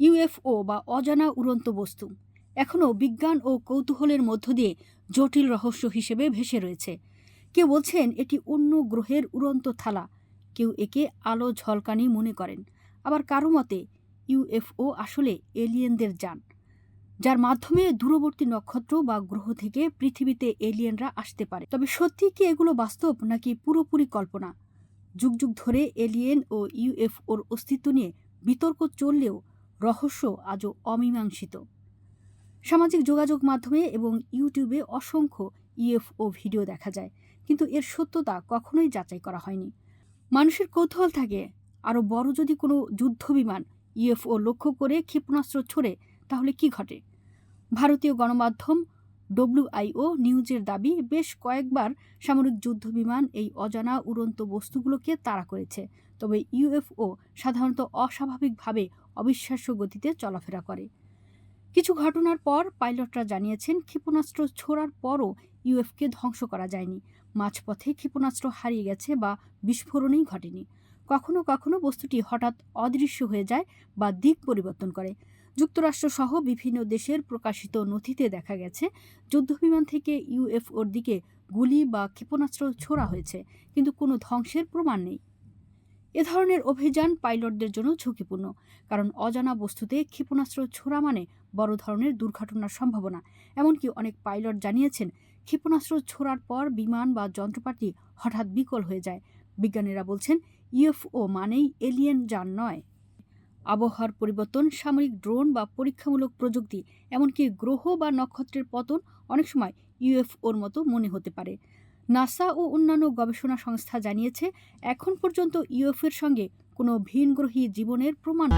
UFO বা অজানা উড়ন্ত বস্তু। এখনও বিজ্ঞান ও কৌতূহলের মধ্য দিয়ে জটিল রহস্য হিসেবে ভেসে রয়েছে। কেউ বলছেন এটি অন্য গ্রহের উড়ন্ত থালা। কেউ একে আলো ঝলকানি মনে করেন। আবার কারও মতে, ইউএফও আসলে এলিয়েনদের যান, যার মাধ্যমে দূরবর্তী নক্ষত্র বা গ্রহ থেকে পৃথিবীতে এলিয়েনরা আসতে পারে। তবে সত্যি কি এগুলো বাস্তব নাকি পুরোপুরি কল্পনা? যুগ যুগ ধরে এলিয়েন ও ইউএফওর অস্তিত্ব নিয়ে বিতর্ক চললেও রহস্য আজও অমীমাংসিত। সামাজিক যোগাযোগ মাধ্যমে এবং ইউটিউবে অসংখ্য ইএফও ভিডিও দেখা যায়, কিন্তু এর সত্যতা কখনোই যাচাই করা হয়নি। মানুষের কৌতূহল থাকে, আরও বড় যদি কোনো যুদ্ধবিমান ইএফও লক্ষ্য করে ক্ষেপণাস্ত্র ছড়ে, তাহলে কি ঘটে? ভারতীয় গণমাধ্যম ডব্লিউআইও নিউজের দাবি, বেশ কয়েকবার সামরিক যুদ্ধবিমান এই অজানা উড়ন্ত বস্তুগুলোকে তাড়া করেছে। তবে ইউএফও সাধারণত অস্বাভাবিকভাবে অবিশ্বাস্য গতিতে চলাফেরা করে। কিছু ঘটনার পর পাইলটরা জানিয়েছেন, ক্ষেপণাস্ত্র ছোড়ার পরও ইউএফকে ধ্বংস করা যায়নি। মাঝপথে ক্ষেপণাস্ত্র হারিয়ে গেছে বা বিস্ফোরণেই ঘটেনি। কখনো কখনো বস্তুটি হঠাৎ অদৃশ্য হয়ে যায় বা দিক পরিবর্তন করে। যুক্তরাষ্ট্র সহ বিভিন্ন দেশের প্রকাশিত নথিতে দেখা গেছে, যুদ্ধবিমান থেকে ইউএফওর দিকে গুলি বা ক্ষেপণাস্ত্র ছোড়া হয়েছে, কিন্তু কোনো ধ্বংসের প্রমাণ নেই। এ ধরনের অভিযান পাইলটদের জন্য ঝুঁকিপূর্ণ, কারণ অজানা বস্তুতে ক্ষেপণাস্ত্র ছোড়া মানে বড় ধরনের দুর্ঘটনার সম্ভাবনা। এমনকি অনেক পাইলট জানিয়েছেন, ক্ষেপণাস্ত্র ছোড়ার পর বিমান বা যন্ত্রপাতি হঠাৎ বিকল হয়ে যায়। বিজ্ঞানীরা বলছেন ইউএফও মানেই এলিয়েন যান নয়। আবহাওয়ার পরিবর্তন, সামরিক ড্রোন বা পরীক্ষামূলক প্রযুক্তি, এমনকি গ্রহ বা নক্ষত্রের পতন অনেক সময় ইউএফওর মতো মনে হতে পারে। নাসা ও অন্যান্য গবেষণা সংস্থা জানিয়েছে, এখন পর্যন্ত ইউএফের সঙ্গে কোনো ভিনগ্রহী জীবনের প্রমাণ